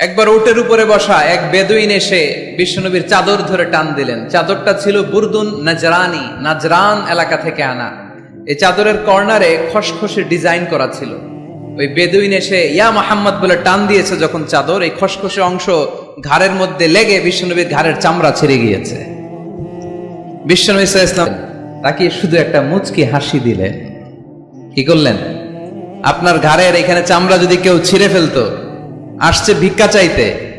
একবার উটের উপরে বসা এক বেদুইন এসে বিশ্বনবীর চাদর ধরে টান দিলেন। চাদরটা ছিল বুরদুন নাজরানি, নাজরান এলাকা থেকে আনা। এই চাদরের কর্নারে খসখসে ডিজাইন করা ছিল। ওই বেদুইন এসে, ইয়া মোহাম্মদ বলে টান দিয়েছে যখন চাদর। এই খসখসে অংশ ঘাড়ের মধ্যে লেগে বিশ্বনবীর ঘাড়ের চামড়া ছিঁড়ে গিয়েছে। বিশ্বনবী ইসলাম তাকে শুধু একটা মুচকি হাসি দিলেন। কি করলেন? আপনার ঘাড়ের এখানে চামড়া যদি কেউ ছিঁড়ে ফেলতো আসছে ভিক্ষা চাইতে।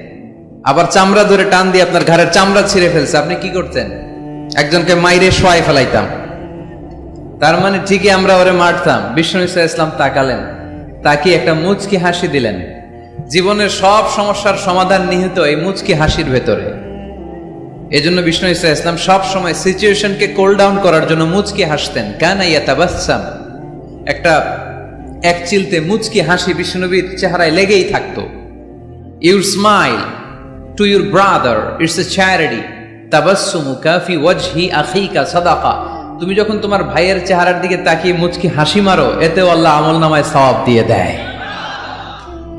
আবার চামড়া ধরে টান দিয়ে আপনার ঘাড়ের চামড়া ছিঁড়ে ফেলছে। আপনি কি করতেন? একজনকে মাইরে শোয়াই ফেলাইতাম। তার মানে ঠিকই আমরা ওরে মারতাম। বিষ্ণু ইসা ইসলাম তাকালেন। তাকে একটা মুচকি হাসি দিলেন। জীবনের সব সমস্যার সমাধান নিহিত এই মুচকি হাসির ভেতরে। এই জন্য বিষ্ণু ইসা ইসলাম সব সময় সিচুয়েশনকে কোল ডাউন করার জন্য মুচকি হাসতেন। কানা ইয়াতাবাসাম একটা এক চিলতে মুচকি হাসি বিষ্ণুনবীর চেহারায় লেগেই থাকতো। Your smile to your brother it's a charity তাবাসসুমু কাফি ওয়াজহি আখিকা সাদাকা তুমি যখন তোমার ভাইয়ের চেহারার দিকে তাকিয়ে মুচকি হাসি মারো, এতেও আল্লাহ আমল নামায় সওয়াব দিয়ে দেয়।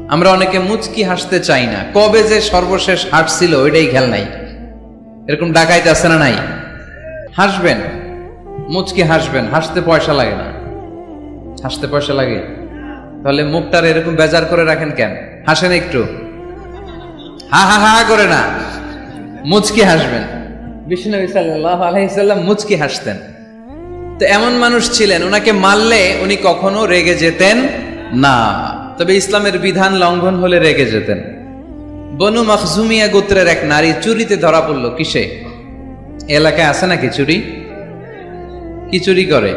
আমরা অনেকে মুচকি হাসতে চাই না। কবে যে সর্বশেষ হাসছিল, ওইটাই খেয়াল নাই। এরকম ডাকাইতে আছে না নাই? হাসবেন, মুচকি হাসবেন, হাসতে পয়সা লাগে না। হাসতে পয়সা লাগে। তাহলে মুখটার এরকম বেজার করে রাখেন কেন? হাসেন একটু। হা হা হা করে না। মুচকি হাসবেন। বিষ্ণু আলহিসাল্লাম মুচকি হাসতেন। তো এমন মানুষ ছিলেন, ওনাকে মারলে উনি কখনো রেগে যেতেন না। তবে ইসলামের বিধান লঙ্ঘন হলে রেগে যেতেন। বনু মখজুমিয়া গোত্রের এক নারী চুরিতে ধরা পড়ল কিসে? এলাকায় আছে নাকি চুরি? কি চুরি করে?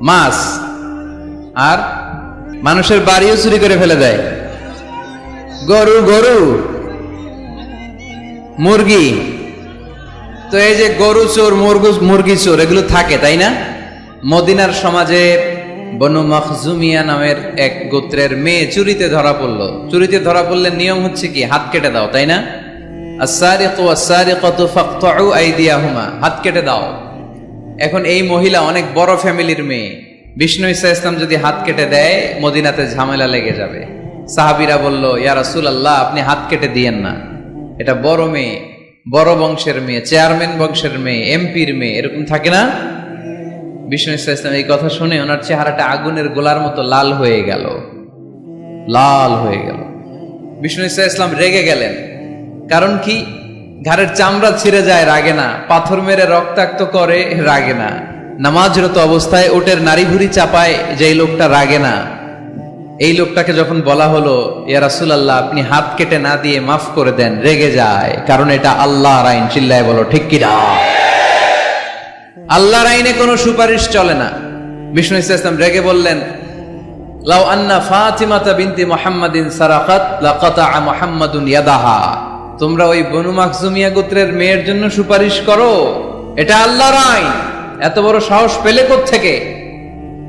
মাছ। আর মানুষের বাড়িও চুরি করে ফেলে দেয়। গরু গরু। মুরগি। তো এই যে গরু চোর, মুরগু, মুরগি চোর, এগুলো থাকে, তাই না? মদিনার সমাজে বনু মখজুমিয়া নামের এক গোত্রের মেয়ে চুরিতে ধরা পড়ল। চুরিতে ধরা পড়লে নিয়ম হচ্ছে কি? হাত কেটে দাও, তাই না? হাত কেটে দাও। এখন এই মহিলা অনেক বড় ফ্যামিলির মেয়ে। বিষ্ণু ইসা ইসলাম যদি হাত কেটে দেয়, মদিনাতে ঝামেলা লেগে যাবে। সাহাবিরা বলল, ইয়া রাসূল আল্লাহ আপনি হাত কেটে দিয়েন না। এটা বড় মেয়ে, বড় বংশের মেয়ে, চেয়ারম্যান বংশের মেয়ে, এমপির মেয়ে, এরকম থাকে না? বিষ্ণু ইসলাম এই কথা শুনে ওনার চেহারাটা আগুনের গোলার মতো লাল হয়ে গেল। লাল হয়ে গেল। বিষ্ণু ইসলাম রেগে গেলেন। কারণ কি? ঘাড়ের চামড়া ছিঁড়ে যায়, রাগে না। পাথর মেরে রক্তাক্ত করে, রাগে না। নামাজরত অবস্থায় ওটের নারী ভুরি চাপায় যে লোকটা রাগে না। এই লোকটাকে যখন বলা হলো, ইয়া রাসুল আল্লাহ আপনি হাত কেটে না দিয়ে মাফ করে দেন, রেগে যায়। কারণ এটা আল্লাহর আইন, চিল্লায় বলো, ঠিক কিনা আল্লাহর আইনে কোনো সুপারিশ চলে না। বিষ্ণু ইসলাম রেগে বললেন, লাউ আন্না ফাতিমাতা বিনতি মুহাম্মাদিন সারাকাত লাকাতা মুহাম্মাদুন ইয়াদাহা। তোমরা ওই বনু মাকজুমিয়া গোত্রের মেয়ের জন্য সুপারিশ করো। এটা আল্লাহর আইন। এত বড় সাহস পেলে থেকে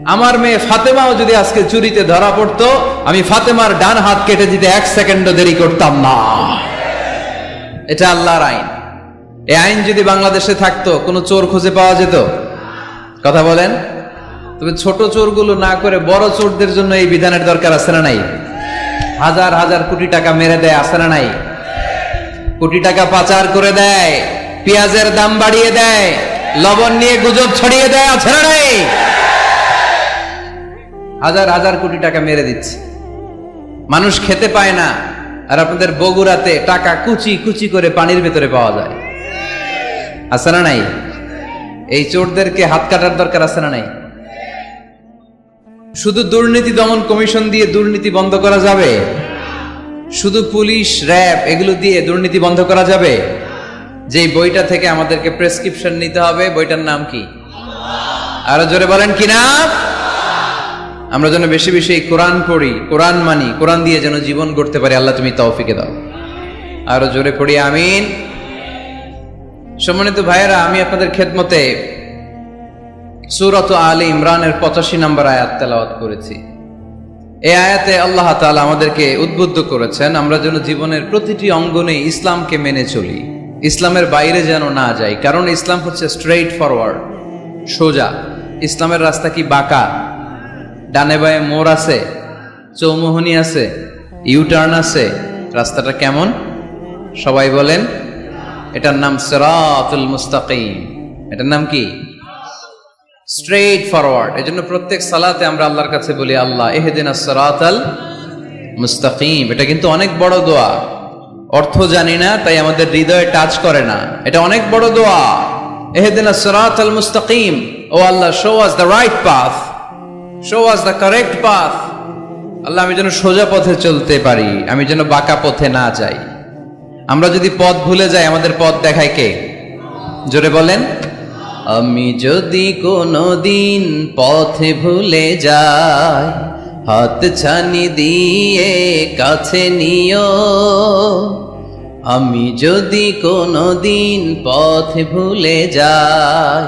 আমার মেয়ে ফাতেমাও যদি আজকে চুরিতে ধরা পড়তো, আমি ফাতেমার ডান হাত কেটে দিতে এক সেকেন্ডও দেরি করতাম না। এটা আল্লাহর আইন। এই আইন যদি বাংলাদেশে থাকতো, কোনো চোর খুঁজে পাওয়া যেত? কথা বলেন। তবে ছোট চোরগুলো না করে বড় চোরদের জন্য এই বিধানের দরকার আছে না নাই? হাজার হাজার কোটি টাকা মেরে দেয়, আছে না নাই? কোটি টাকা পাচার করে দেয়, পেঁয়াজের দাম বাড়িয়ে দেয়, লবণ নিয়ে গুজব ছড়িয়ে দেয়, আছে না নাই? হাজার হাজার কোটি টাকা মেরে দিচ্ছে। মানুষ খেতে পায় না, আর আপনাদের বগুড়াতে টাকা কুচি কুচি করে পানির ভেতরে পাওয়া যায়। আছে না নাই? এই চোরদেরকে হাত কাটার দরকার আছে না নাই? শুধু দুর্নীতি দমন কমিশন দিয়ে দুর্নীতি বন্ধ করা যাবে? শুধু পুলিশ, র্যাব, এগুলো দিয়ে দুর্নীতি বন্ধ করা যাবে? যে বইটা থেকে আমাদেরকে প্রেসক্রিপশন নিতে হবে, বইটার নাম কি? আরও জোরে বলেন কি না? আমরা যেন বেশি বেশি এই কোরআন পড়ি, কোরআন মানি, কোরআন দিয়ে যেন জীবন গড়তে পারি, আল্লাহ তুমি তৌফিকে দাও। আরও জোরে পড়ি, আমিন। সম্মানিত ভাইয়েরা, আমি আপনাদের খেদমতে সুরত আলী ইমরানের পঁচাশি নম্বর আয়াত তেলাওয়াত করেছি। এই আয়াতে আল্লাহ তাআলা আমাদেরকে উদ্বুদ্ধ করেছেন, আমরা যেন জীবনের প্রতিটি অঙ্গনে ইসলামকে মেনে চলি, ইসলামের বাইরে যেন না যাই। কারণ ইসলাম হচ্ছে স্ট্রেইট ফরওয়ার্ড সোজা। ইসলামের রাস্তা কি বাঁকা? ডানে বায়ে মোড় আছে, চৌমোহনী আছে, ইউটার্ন আছে, রাস্তাটা কেমন? সবাই বলেন, এটার নাম সিরাতুল মুস্তাকিম। এটার নাম কি? স্ট্রেট ফরওয়ার্ড এজন্য প্রত্যেক সালাতে আমরা আল্লাহর কাছে বলি, আল্লাহ, এহেদিনা সিরাতাল মুস্তাকিম। এটা কিন্তু অনেক বড় দোয়া। অর্থ জানি না, তাই আমাদের হৃদয়ে টাচ করে না। এটা অনেক বড় দোয়া। এহেদিনা সিরাতাল মুস্তাকিম। O Allah show us the right path show us the correct path Allah, আমি যেন সোজা পথে চলতে পারি, আমি যেন বাঁকা পথে না যাই। আমরা যদি পথ ভুলে যাই, আমাদের পথ দেখায় কে? জোরে বলেন, আমি যদি কোনো দিন পথে ভুলে যাই, হাত ছানি দিয়ে কাছে নিও। আমি যদি কোনো দিন পথে ভুলে যাই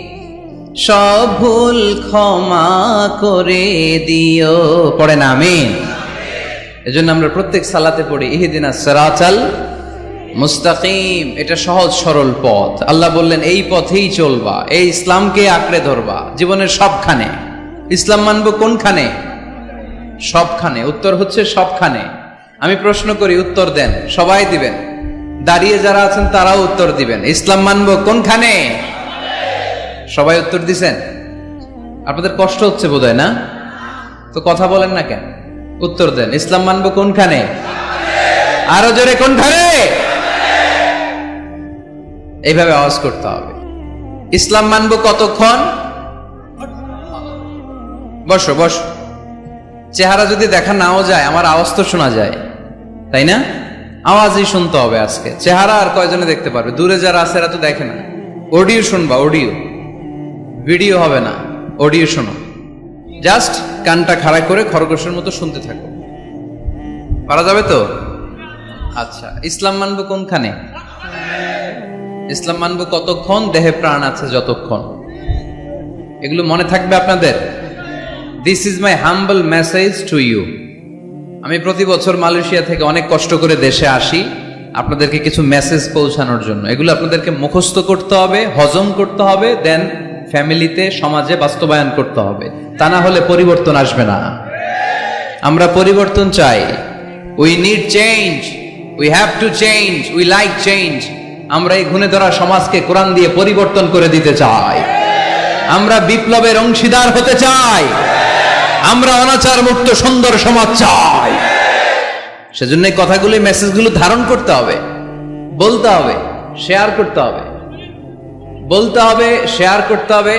সব ভুল ক্ষমা করে দিও। পড়ে না, আমিন। এজন্য আমরা প্রত্যেক সালাতে পড়ি, ইহিদিনা সেরাচাল মুস্তাকিম। এটা সহজ, সরল পথ। আল্লাহ বললেন, এই পথেই চলবা, এই ইসলামকে আঁকড়ে ধরবা, জীবনের সবখানে। ইসলাম মানব কোনখানে? সবখানে। উত্তর হচ্ছে সবখানে। আমি প্রশ্ন করি, উত্তর দেন, সবাই দিবেন? দাঁড়িয়ে যারা আছেন, তারাও উত্তর দিবেন। ইসলাম মানব কোনখানে? সবাই উত্তর দিছেন? আপনাদের কষ্ট হচ্ছে বোধহয়, না? তো কথা বলেন না কেন? উত্তর দেন। ইসলাম মানব কোনখানে? আরও জোরে কোনখানে? এইভাবে আওয়াজ করতে হবে। ইসলাম মানব কতক্ষণ? বসো বসো। চেহারা যদি দেখা নাও যায়, আমার আওয়াজ তো শোনা যায়, তাই না? আওয়াজই শুনতে হবে আজকে। চেহারা আর কয়জনে দেখতে পারবে? দূরে যারা আছে এরা তো দেখে না। অডিও শুনবা, অডিও। ভিডিও হবে না, অডিও শোনো। জাস্ট কানটা খাড়া করে খরগোশের মতো শুনতে থাকো। পারা যাবে তো? আচ্ছা ইসলাম মানবো কোনখানে? ইসলাম মানবো কতক্ষণ? দেহে প্রাণ আছে যতক্ষণ। এগুলো মনে থাকবে আপনাদের? This is my humble message to you আমি প্রতি বছর মালয়েশিয়া থেকে অনেক কষ্ট করে দেশে আসি আপনাদেরকে কিছু মেসেজ পৌঁছানোর জন্য। এগুলো আপনাদেরকে মুখস্থ করতে হবে, হজম করতে হবে দেন ফ্যামিলিতে সমাজে বাস্তবায়ন করতে হবে। তা না হলে পরিবর্তন আসবে না। আমরা পরিবর্তন চাই। We need change we have to change we like change আমরা এই ঘুণে ধরা সমাজকে কোরআন দিয়ে পরিবর্তন করে দিতে চাই। আমরা বিপ্লবের অংশীদার হতে চাই। আমরা অনাচার মুক্ত সুন্দর সমাজ চাই। সেজন্য কথাগুলো মেসেজগুলো ধারণ করতে হবে। বলতে হবে শেয়ার করতে হবে। বলতে হবে শেয়ার করতে হবে,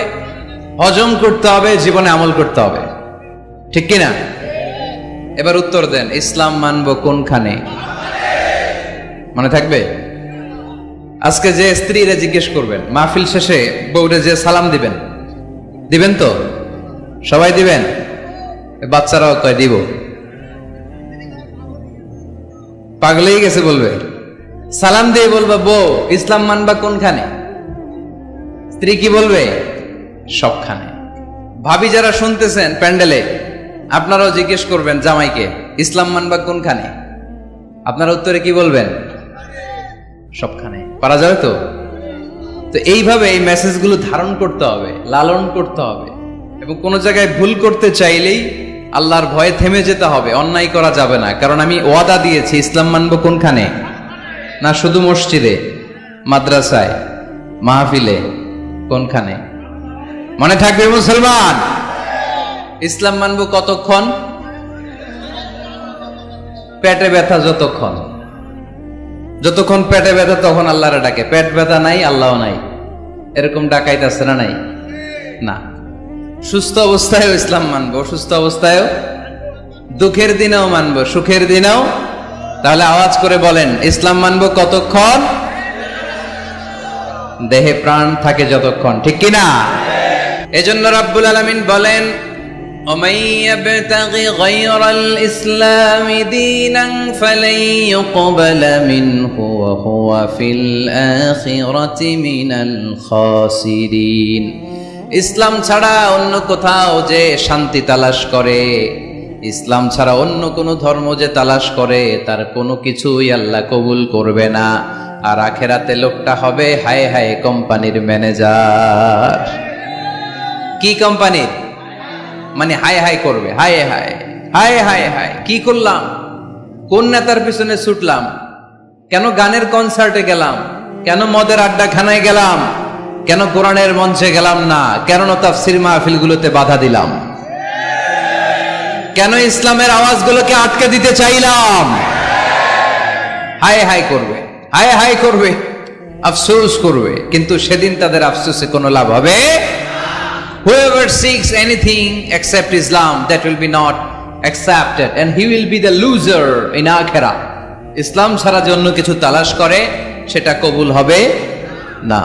হজম করতে হবে, জীবনে আমল করতে হবে। ঠিক কিনা? এবার উত্তর দেন, ইসলাম মানব কোনখানে? মনে থাকবে? আজকে যে স্ত্রীরা জিজ্ঞেস করবেন, মাহফিল শেষে বউরে যে সালাম দিবেন দিবেন তো? সবাই দিবেন? বাচ্চারাও কয়, দিব। পাগলেই গেছে বলবে। সালাম দিয়ে বলবা, বউ, ইসলাম মানবা কোনখানে? স্ত্রী কি বলবে? সবখানে। ভাবি যারা শুনতেছেন প্যান্ডেলে, আপনারাও জিজ্ঞেস করবেন জামাইকে, ইসলাম মানবা কোনখানে? আপনারা উত্তরে কি বলবেন? সবখানে। পারা যাবে তো? তো এইভাবে এই মেসেজগুলো ধারণ করতে হবে, লালন করতে হবে, এবং কোনো জায়গায় ভুল করতে চাইলেই আল্লাহর ভয়ে থেমে যেতে হবে, অন্যায় করা যাবে না। কারণ আমি ওয়াদা দিয়েছি, ইসলাম মানবো কোনখানে? না শুধু মসজিদে, মাদ্রাসায়, মাহফিলে কোনখানে? মনে থাকবে মুসলমান? ইসলাম মানবো কতক্ষণ? পেটে ব্যথা যতক্ষণ। যতক্ষণ পেটে ব্যথা তখন আল্লাহরে ডাকে। পেট ব্যথা নাই আল্লাহ নাই। এরকম ডাকাইতেছে না নাই? না। সুস্থ অবস্থায়ও ইসলাম মানবো, সুস্থ অবস্থায়ও। দুঃখের দিনেও মানবো, সুখের দিনেও। তাহলে আওয়াজ করে বলেন, ইসলাম মানবো কতক্ষণ? দেহে প্রাণ থাকে যতক্ষণ ঠিক কিনা এজন্য রাব্বুল আলামিন বলেন ومن يبتغ غير الإسلام دينا فلن يقبل منه وهو في الآخرة من الخاسرين ইসলাম ছাড়া অন্য কোথাও যে শান্তি তালাশ করে ইসলাম ছাড়া অন্য কোনো ধর্ম যে তালাশ করে তার কোনো কিছুই আল্লাহ কবুল করবে না আর আখেরাতে লোকটা হবে, হায় হায়, কোম্পানির ম্যানেজার। কি কোম্পানির? মানে হায় হায় করবে, হায় হায় হায় হায় হায়, কি করলাম? কোন নেতার পিছনে ছুটলাম? কেন গানের কনসার্টে গেলাম? কেন মদের আড্ডাখানায় গেলাম? কেন কোরআনের মঞ্চে গেলাম না? কেন তাফসির মাহফিলগুলোতে বাধা দিলাম? কেন ইসলামের আওয়াজগুলোকে আটকে দিতে চাইলাম? হায় হায় করবে। হায় হায় করবে আফসোস করবে কিন্তু সেদিন তাদের আফসোসে কোনো লাভ হবে Whoever seeks anything except Islam, that will be not accepted, and he will be the loser in akhirah. ইসলাম ছাড়া যে অন্য কিছু তালাশ করে সেটা কবুল হবে না।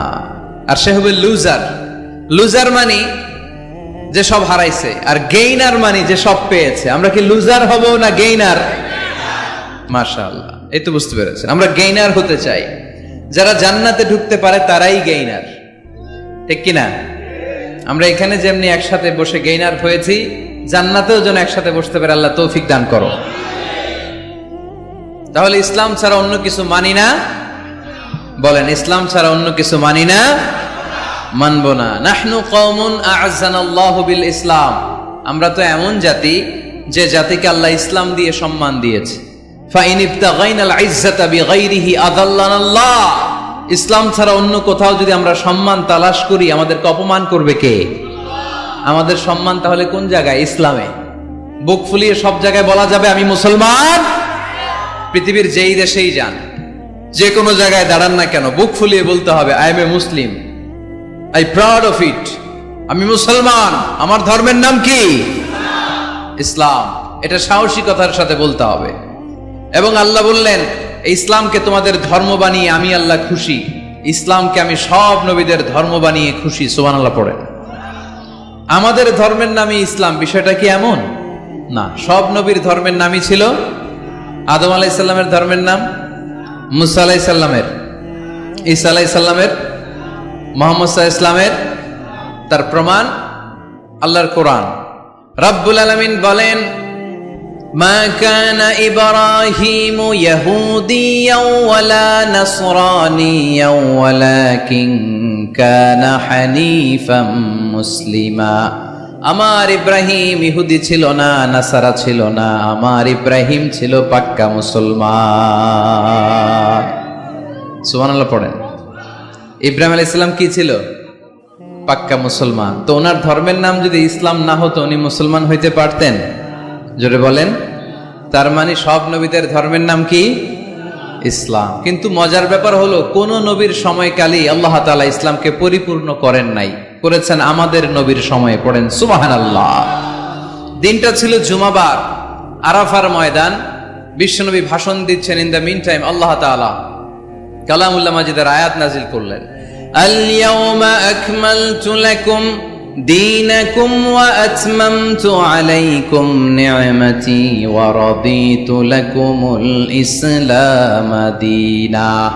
আর সে হবে লুজার লুজার মানে যে সব হারাইছে আর গেইনার মানে যে সব পেয়েছে। আমরা কি লুজার হব না গেইনার মাশাআল্লাহ। এই তো বুঝতে পেরেছেন। আমরা গেইনার হতে চাই। যারা জান্নাতে ঢুকতে পারে, তারাই গেইনার ঠিক কিনা? আমরা এখানে যেমনি একসাথে বসে গেইনার হয়েছি, জান্নাতেও যেন একসাথে বসতে পারে, আল্লাহ তৌফিক দান করো। তাহলে ইসলাম ছাড়া অন্য কিছু মানি না? বলেন, ইসলাম ছাড়া অন্য কিছু মানি না? মানব না। নাহনু আ'আজ্জানাল্লাহু বিল ইসলাম। আমরা তো এমন জাতি, যে জাতিকে আল্লাহ ইসলাম দিয়ে সম্মান দিয়েছে। ইসলাম ছাড়া অন্য কোথাও যদি আমরা সম্মান তালাশ করি, আমাদেরকে অপমান করবে কে? আমাদের সম্মান তাহলে কোন জায়গায়? ইসলামে। বুক ফুলিয়ে সব জায়গায় বলা যাবে, আমি মুসলমান? পৃথিবীর যেই দেশেই যান যে কোনো জায়গায় দাঁড়ান না কেন, বুক ফুলিয়ে বলতে হবে I am a Muslim I proud of it আমি মুসলমান, আমার ধর্মের নাম কি? ইসলাম, এটা সাহসিকতার সাথে বলতে হবে। এবং আল্লাহ বললেন, ইসলামকে তোমাদের ধর্ম বানিয়ে আমি আল্লাহ খুশি। ইসলামকে আমি সব নবীদের ধর্ম বানিয়ে খুশি। সোমান আল্লাহ পড়েন। আমাদের ধর্মের নামই ইসলাম, বিষয়টা কি এমন? না, সব নবীর ধর্মের নামই ছিল আদম আলাইসাল্লামের ধর্মের নাম, মুসা আলাইসাল্লামের ঈসা আলাইসাল্লামের মোহাম্মদ সাহা ইসলামের তার প্রমাণ আল্লাহর কোরআন। রাব্বুল আলমিন বলেন ما كان إبراهيم يهوديا ولا نصرانيا ولكن كان حنيفا مسلما আমার ইব্রাহিম ইহুদি ছিল না নাসারা ছিল না আমার ইব্রাহিম ছিল পাক্কা মুসলমান সুবহানাল্লাহ পড়েন ইব্রাহিম আলাইহিস সালাম কি ছিল পাক্কা মুসলমান তো ওনার ধর্মের নাম যদি ইসলাম না হতো উনি মুসলমান হইতে পারতেন জোরে বলেন। তার মানে সব নবীদের ধর্মের নাম কি? ইসলাম। কিন্তু মজার ব্যাপার হলো, কোন নবীর সময়কালেই আল্লাহ তালা ইসলামকে পরিপূর্ণ করেন নাই। করেছেন আমাদের নবীর সময়ে, পড়েন সুবাহান আল্লাহ দিনটা ছিল জুমাবার, আরাফার ময়দান। বিশ্বনবী ভাষণ দিচ্ছেন, in the mean time Allah তালা কালামুল্লা মাজিদের আয়াত নাজিল করলেন। আল আকমালতু লাকুম دينكم وأتممت عليكم نعمتي ورضيت لكم الإسلام دينا.